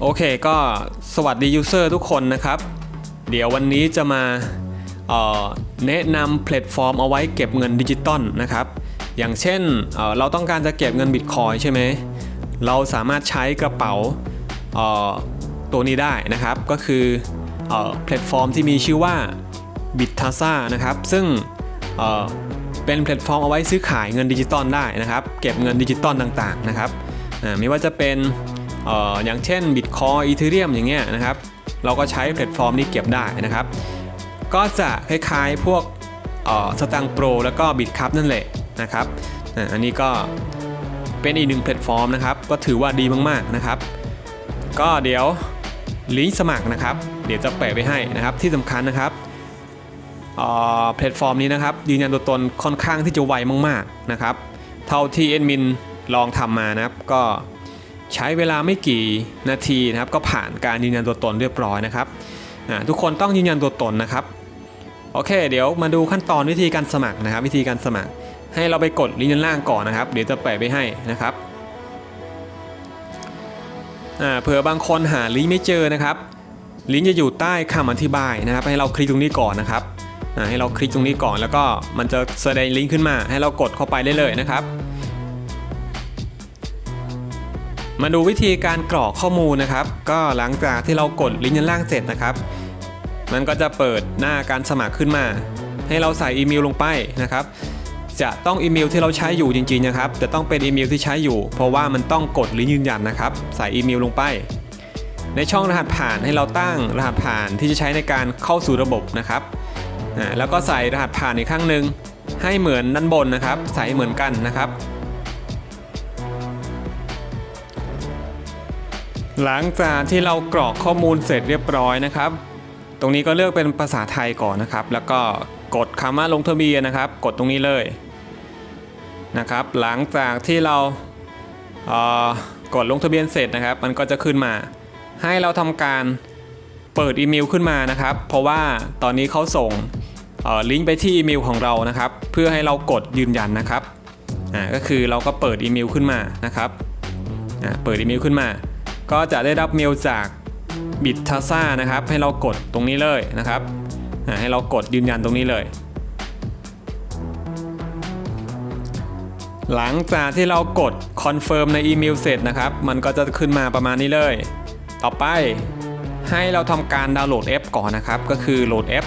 โอเคก็สวัสดียูเซอร์ทุกคนนะครับ เดี๋ยววันนี้จะมาแนะนำแพลตฟอร์มเอาไว้เก็บเงินดิจิตอลนะครับ อย่างเช่นเเราต้องการจะเก็บเงินบิตคอยใช่ไหม เราสามารถใช้กระเป๋าตัวนี้ได้นะครับ ก็คือแพลตฟอร์มที่มีชื่อว่า b i t a s a นะครับ ซึ่งเเป็นแพลตฟอร์มเอาไว้ซื้อขายเงินดิจิตอลได้นะครับ เก็บเงินดิจิตอลต่างๆนะครับ ไม่ว่าจะเป็น อออย่างเช่น Bitcoin Ethereum อย่างเงี้ยนะครับ เราก็ใช้แพลตฟอร์มนี้เก็บได้นะครับ ก็จะคล้ายๆพวกสตังโปรแล้วก็บิตคัพนั่นแหละนะครับอันนี้ก็เป็นอีกหนึ่งแพลตฟอร์มนะครับ ก็ถือว่าดีมากๆนะครับ ก็เดี๋ยวลิงก์สมัครนะครับ เดี๋ยวจะแปะไว้ให้นะครับที่สำคัญนะครับแพลตฟอร์มนี้นะครับยืนยันตัวตนค่อนข้างที่จะไวมากๆนะครับ เท่าที่เอ็ดมินลองทำมานะครับก็ ใช้เวลาไม่กี่นาทีนะครับ ก็ผ่านการยืนยันตัวตนเรียบร้อยนะครับทุกคนต้องยืนยันตัวตนนะครับโอเค เดี๋ยวมาดูขั้นตอนวิธีการสมัครนะครับ วิธีการสมัคร ให้เราไปกดลิงก์ด้านล่างก่อนนะครับ เดี๋ยวจะแปะไปให้นะครับเผื่อบางคนหาลิงก์ไม่เจอนะครับ ลิงก์จะอยู่ใต้คำอธิบายนะครับ ให้เราคลิกตรงนี้ก่อนนะครับให้เราคลิกตรงนี้ก่อนแล้วก็มันจะแสดงลิงก์ขึ้นมา ให้เรากดเข้าไปได้เลยนะครับ มาดูวิธีการกรอกข้อมูลนะครับ ก็หลังจากที่เรากดลิงก์ด้านล่างเสร็จนะครับ มันก็จะเปิดหน้าการสมัครขึ้นมา ให้เราใส่อีเมลลงไปนะครับ จะต้องอีเมลที่เราใช้อยู่จริงๆนะครับจะต้องเป็นอีเมลที่ใช้อยู่ เพราะว่ามันต้องกดลิงก์ยืนยันนะครับ ใส่อีเมลลงไป ในช่องรหัสผ่านให้เราตั้งรหัสผ่านที่จะใช้ในการเข้าสู่ระบบนะครับแล้วก็ใส่รหัสผ่านอีกครั้งหนึ่งให้เหมือนด้านบนนะครับ ใส่เหมือนกันนะครับ หลังจากที่เรากรอกข้อมูลเสร็จเรียบร้อยนะครับ ตรงนี้ก็เลือกเป็นภาษาไทยก่อนนะครับ แล้วก็กดคำว่าลงทะเบียนนะครับ กดตรงนี้เลยนะครับ หลังจากที่เราเกดลงทะเบียนเสร็จนะครับ มันก็จะขึ้นมา ให้เราทำการเปิดอีเมลขึ้นมานะครับ เพราะว่าตอนนี้เขาส่งลิงก์ไปที่อีเมลของเรานะครับ เพื่อให้เรากดยืนยันนะครับก็คือเราก็เปิดอีเมลขึ้นมานะครับเปิดอีเมลขึ้นมา ก็จะได้รับเมลจากบิตทาซ่านะครับ ให้เรากดตรงนี้เลยนะครับ ให้เรากดยืนยันตรงนี้เลย หลังจากที่เรากดคอนเฟิร์มในอีเมลเสร็จนะครับ มันก็จะขึ้นมาประมาณนี้เลย ต่อไปให้เราทำการดาวน์โหลดแอปก่อนนะครับ ก็คือโหลดแอป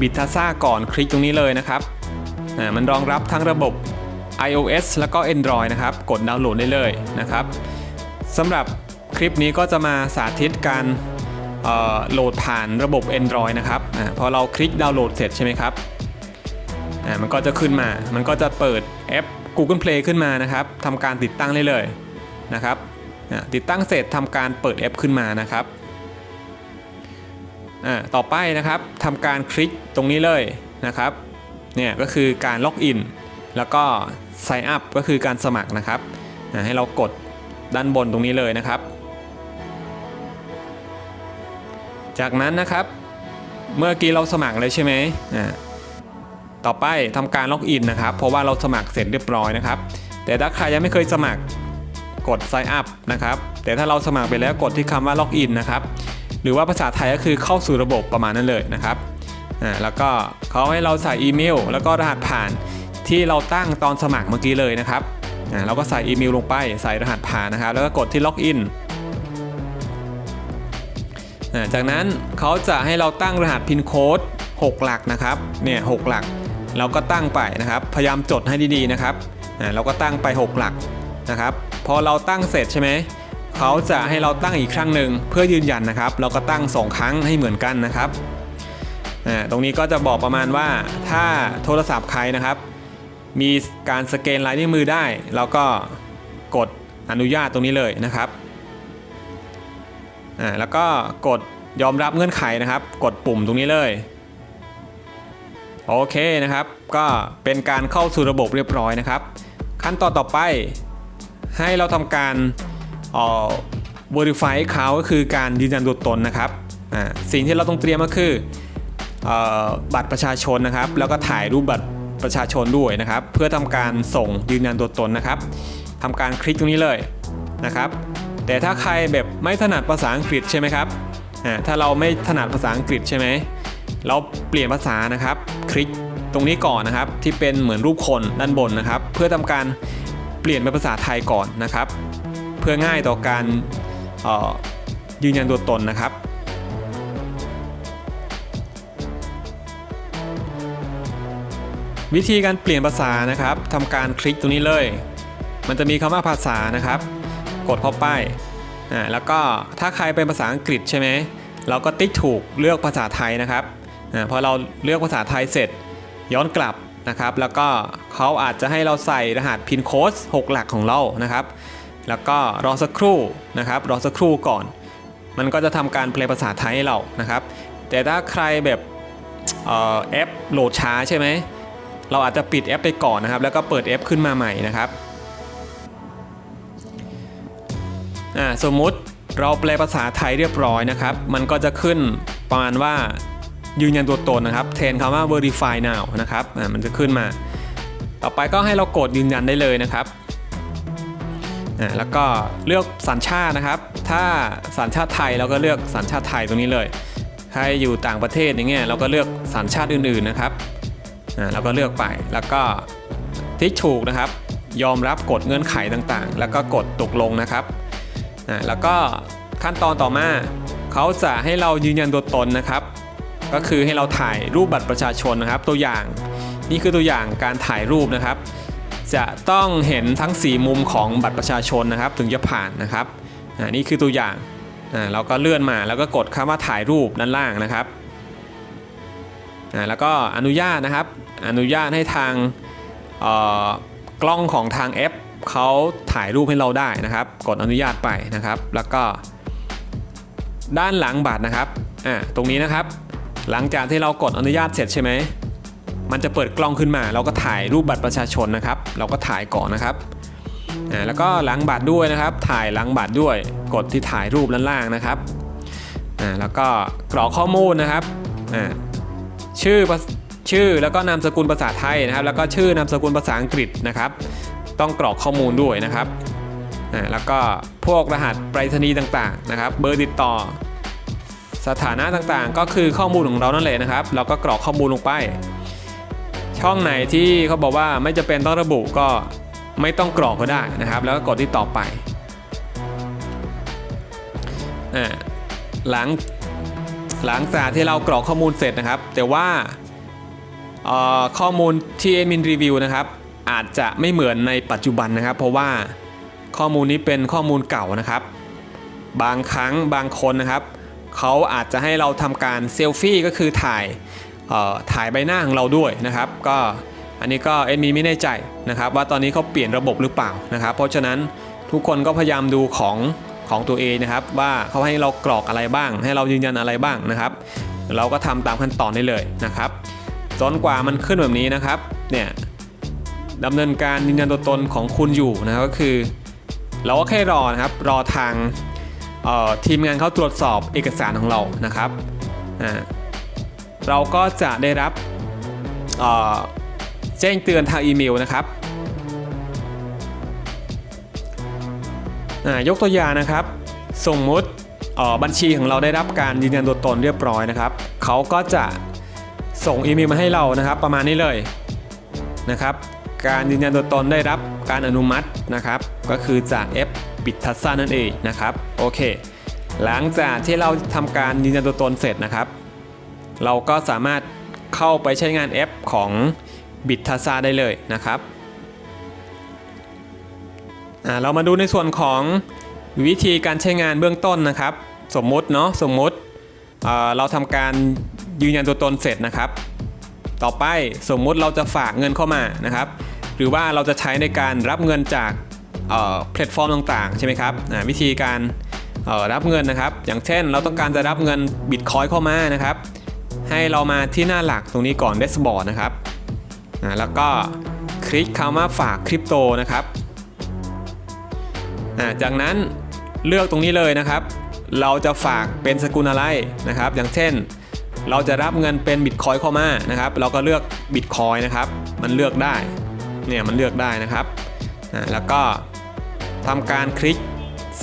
บิตทาซ่าก่อนคลิกตรงนี้เลยนะครับมันรองรับทั้งระบบ iOS แล้วก็ Android นะครับ กดดาวน์โหลดได้เลยนะครับสำหรับ ลิปนี้ก็จะมาสาธิตการโหลดผ่านระบบ Android นะครับอพอเราคลิกดาวน์โหลดเสร็จใช่ไหมครับมันก็จะขึ้นมา มันก็จะเปิดแอป Google Play ขึ้นมานะครับทำการติดตั้งได้เลยนะครับติดตั้งเสร็จทำการเปิดแอปขึ้นมานะครับต่อไปนะครับทำการคลิกตรงนี้เลยนะครับเนี่ยก็คือการล็อกอินแล้วก็ Sign up ก็คือการสมัครนะครับให้เรากดด้านบนตรงนี้เลยนะครับ จากนั้นนะครับ เมื่อกี้เราสมัครเลยใช่ไหมอ่าต่อไปทำการล็อกอินนะครับ เพราะว่าเราสมัครเสร็จเรียบร้อยนะครับ แต่ถ้าใครยังไม่เคยสมัครกด sign up นะครับ แต่ถ้าเราสมัครไปแล้วกดที่คำว่าล็อกอินนะครับ หรือว่าภาษาไทยก็คือเข้าสู่ระบบประมาณนั้นเลยนะครับอ่าแล้วก็เขาให้เราใส่อีเมล แล้วก็รหัสผ่านที่เราตั้งตอนสมัครเมื่อกี้เลยนะครับอ่าเราก็ใส่อีเมลลงไปใส่รหัสผ่านนะครับ แล้วก็กดที่ล็อกอิน จากนั้นเขาจะให้เราตั้งรหัสพินโค้ด6 หลักนะครับ เนี่ยหหลัก เราก็ตั้งไปนะครับ พยายามจดให้ดีๆนะครับเราก็ตั้งไป 6 หลักนะครับ พอเราตั้งเสร็จใช่ไหม เขาจะให้เราตั้งอีกครั้งหนึ่งเพื่อยืนยันนะครับ เราก็ตั้ง 2 ครั้งให้เหมือนกันนะครับ ตรงนี้ก็จะบอกประมาณว่าถ้าโทรศัพท์ใครนะครับ มีการสแกนลายนิ้วมือได้ เราก็กดอนุญาตตรงนี้เลยนะครับ อ่าแล้วก็กดยอมรับเงื่อนไขนะครับ กดปุ่มตรงนี้เลยโอเคนะครับ ก็เป็นการเข้าสู่ระบบเรียบร้อยนะครับ ขั้นตอนต่อไปให้เราทำการเอ่อ verify เขาก็คือการยืนยันตัวตนนะครับอ่าสิ่งที่เราต้องเตรียมก็คือเอ่อบัตรประชาชนนะครับ แล้วก็ถ่ายรูปบัตรประชาชนด้วยนะครับ เพื่อทำการส่งยืนยันตัวตนนะครับทำการคลิกตรงนี้เลยนะครับ แต่ถ้าใครแบบไม่ถนัดภาษาอังกฤษใช่ไหมครับอ่าถ้าเราไม่ถนัดภาษาอังกฤษใช่ไหมเราเปลี่ยนภาษานะครับ คลิกตรงนี้ก่อนนะครับ ที่เป็นเหมือนรูปคนด้านบนนะครับ เพื่อทำการเปลี่ยนเป็นภาษาไทยก่อนนะครับ เพื่อง่ายต่อการยืนยันตัวตนนะครับ วิธีการเปลี่ยนภาษานะครับทำการคลิกตรงนี้เลย มันจะมีคำว่าภาษานะครับ กดเข้าไปอ่าแล้วก็ถ้าใครเป็นภาษาอังกฤษใช่ไหมเราก็ติ๊กถูกเลือกภาษาไทยนะครับอาพอเราเลือกภาษาไทยเสร็จย้อนกลับนะครับ แล้วก็เขาอาจจะให้เราใส่รหัสพินโค้ด6หลักของเรานะครับ แล้วก็รอสักครู่นะครับ รอสักครู่ก่อน มันก็จะทำการแปลภาษาไทยให้เรานะครับ แต่ถ้าใครแบบแอปโหลดช้าใช่ไหมเราอาจจะปิดแอปไปก่อนนะครับ แล้วก็เปิดแอปขึ้นมาใหม่นะครับ อ่าสมมุติเราแปลภาษาไทยเรียบร้อยนะครับ มันก็จะขึ้นประมาณว่ายืนยันตัวตนนะครับ แทนคำว่า verify now นะครับอ่ามันจะขึ้นมา ต่อไปก็ให้เรากดยืนยันได้เลยนะครับอ่าแล้วก็เลือกสัญชาตินะครับ ถ้าสัญชาติไทยเราก็เลือกสัญชาติไทยตรงนี้เลยใครอยู่ต่างประเทศอย่างเงี้ยเราก็เลือกสัญชาติอื่นๆนะครับอ่าเราก็เลือกไปแล้วก็ทิกถูกนะครับ ยอมรับกฎเงื่อนไขต่างๆ แล้วก็กดตกลงนะครับ อ่าแล้วก็ขั้นตอนต่อมาเขาจะให้เรายืนยันตัวตนนะครับ ก็คือให้เราถ่ายรูปบัตรประชาชนนะครับ ตัวอย่างนี่คือตัวอย่างการถ่ายรูปนะครับ จะต้องเห็นทั้ง 4 มุมของบัตรประชาชนนะครับ ถึงจะผ่านนะครับนี่คือตัวอย่างเราก็เลื่อนมาแล้วก็กดคำว่าถ่ายรูปด้านล่างนะครับแล้วก็อนุญาตนะครับ อนุญาตให้ทางกล้องของทางแอป เขาถ่ายรูปให้เราได้นะครับ กดอนุญาตไปนะครับ แล้วก็ ด้านหลังบัตรนะครับอ่าตรงนี้นะครับ หลังจากที่เรากดอนุญาตเสร็จใช่ไหมมันจะเปิดกล้องขึ้นมา เราก็ถ่ายรูปบัตรประชาชนนะครับ เราก็ถ่ายก่อนนะครับอ่าแล้วก็หลังบัตรด้วยนะครับ ถ่ายหลังบัตรด้วย กดที่ถ่ายรูปด้านล่างนะครับอ่าแล้วก็กรอกข้อมูลนะครับอ่าชื่อชื่อแล้วก็นามสกุลภาษาไทยนะครับ แล้วก็ชื่อนามสกุลภาษาอังกฤษนะครับ ต้องกรอกข้อมูลด้วยนะครับแล้วก็พวกรหัสไปรษณีย์ต่างๆนะครับ เบอร์ติดต่อ สถานะต่างๆ ก็คือข้อมูลของเรานั่นแหละนะครับ เราก็กรอกข้อมูลลงไป ช่องไหนที่เขาบอกว่าไม่จะเป็นต้องระบุก็ไม่ต้องกรอกก็ได้นะครับ แล้วก็กดที่ต่อไปอหลังหลังจากที่เรากรอกข้อมูลเสร็จนะครับ แต่ว่าข้อมูลที่เอมินรีวิวนะครับ อาจจะไม่เหมือนในปัจจุบันนะครับ เพราะว่าข้อมูลนี้เป็นข้อมูลเก่านะครับ บางครั้งบางคนนะครับเขาอาจจะให้เราทำการเซลฟี่ก็คือถ่ายถ่ายใบหน้าของเราด้วยนะครับ ก็อันนี้ก็เอ็มมีไม่แน่ใจนะครับ ว่าตอนนี้เขาเปลี่ยนระบบหรือเปล่านะครับ เพราะฉะนั้นทุกคนก็พยายามดูของของตัวเองนะครับ ว่าเขาให้เรากรอกอะไรบ้าง ให้เรายืนยันอะไรบ้างนะครับ เราก็ทำตามขั้นตอนได้เลยนะครับ จนกว่ามันขึ้นแบบนี้นะครับเนี่ย ดำเนินการยืนยันตัวตนของคุณอยู่นะครับก็คือ เราก็แค่รอนะครับรอทางทีมงานเขาตรวจสอบเอกสารของเรานะครับเราก็จะได้รับแจ้งเตือนทางอีเมลนะครับยกตัวอย่างนะครับสมมุติบัญชีของเราได้รับการยืนยันตัวตนเรียบร้อยนะครับเขาก็จะส่งอีเมลมาให้เรานะครับ ประมาณนี้เลยนะครับ การยืนยันตัวตนได้รับการอนุมัตินะครับ ก็คือจากแอปบิตทัสซานั่นเองนะครับโอเค หลังจากที่เราทำการยืนยันตัวตนเสร็จนะครับ เราก็สามารถเข้าไปใช้งานแอปของบิตทัสซาได้เลยนะครับอ่าเรามาดูในส่วนของวิธีการใช้งานเบื้องต้นนะครับ สมมุติเนาะสมมุติเอ่อเราทำการยืนยันตัวตนเสร็จนะครับ ต่อไปสมมุติเราจะฝากเงินเข้ามานะครับ หรือว่าเราจะใช้ในการรับเงินจากแพลตฟอร์มต่างๆ ใช่ไหมครับวิธีการรับเงินนะครับ อย่างเช่นเราต้องการจะรับเงินบิตคอยเข้ามานะครับ ให้เรามาที่หน้าหลักตรงนี้ก่อนเดสบอร์ดนะครับแล้วก็คลิกคำว่าฝากคริปโตนะครับจากนั้นเลือกตรงนี้เลยนะครับ เราจะฝากเป็นสกุลอะไรนะครับ อย่างเช่น เราจะรับเงินเป็นบิตคอยเข้ามานะครับ เราก็เลือกบิตคอยนะครับ มันเลือกได้ เนี่ยมันเลือกได้นะครับอ่าแล้วก็ทำการคลิก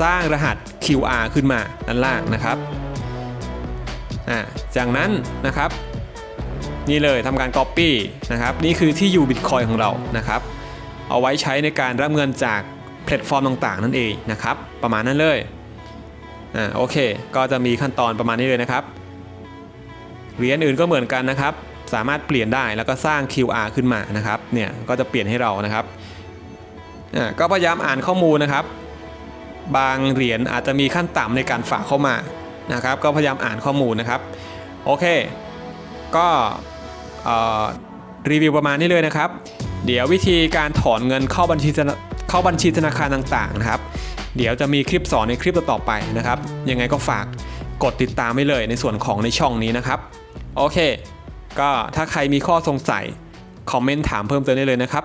สร้างรหัส QR ขึ้นมาด้านล่างนะครับอ่าจากนั้นนะครับ นี่เลยทำการ Copy นะครับ นี่คือที่อยู่ Bitcoin ของเรานะครับ เอาไว้ใช้ในการรับเงินจากแพลตฟอร์มต่างๆ นั่นเองนะครับ ประมาณนั้นเลยอ่าโอเค ก็จะมีขั้นตอนประมาณนี้เลยนะครับเหรียญอื่นก็เหมือนกันนะครับ สามารถเปลี่ยนได้แล้วก็สร้าง QR ขึ้นมานะครับเนี่ยก็จะเปลี่ยนให้เรานะครับอ่าก็พยายามอ่านข้อมูลนะครับ บางเหรียญอาจจะมีขั้นต่ำในการฝากเข้ามานะครับ ก็พยายามอ่านข้อมูลนะครับโอเค ก็รีวิวประมาณนี้เลยนะครับ เดี๋ยววิธีการถอนเงินเข้าบัญชีเข้าบัญชีธนาคารต่างๆนะครับ เดี๋ยวจะมีคลิปสอนในคลิปต่อๆไปนะครับ ยังไงก็ฝากกดติดตามไว้เลยในส่วนของในช่องนี้นะครับ โอเค ก็ถ้าใครมีข้อสงสัย คอมเมนต์ถามเพิ่มเติมได้เลยนะครับ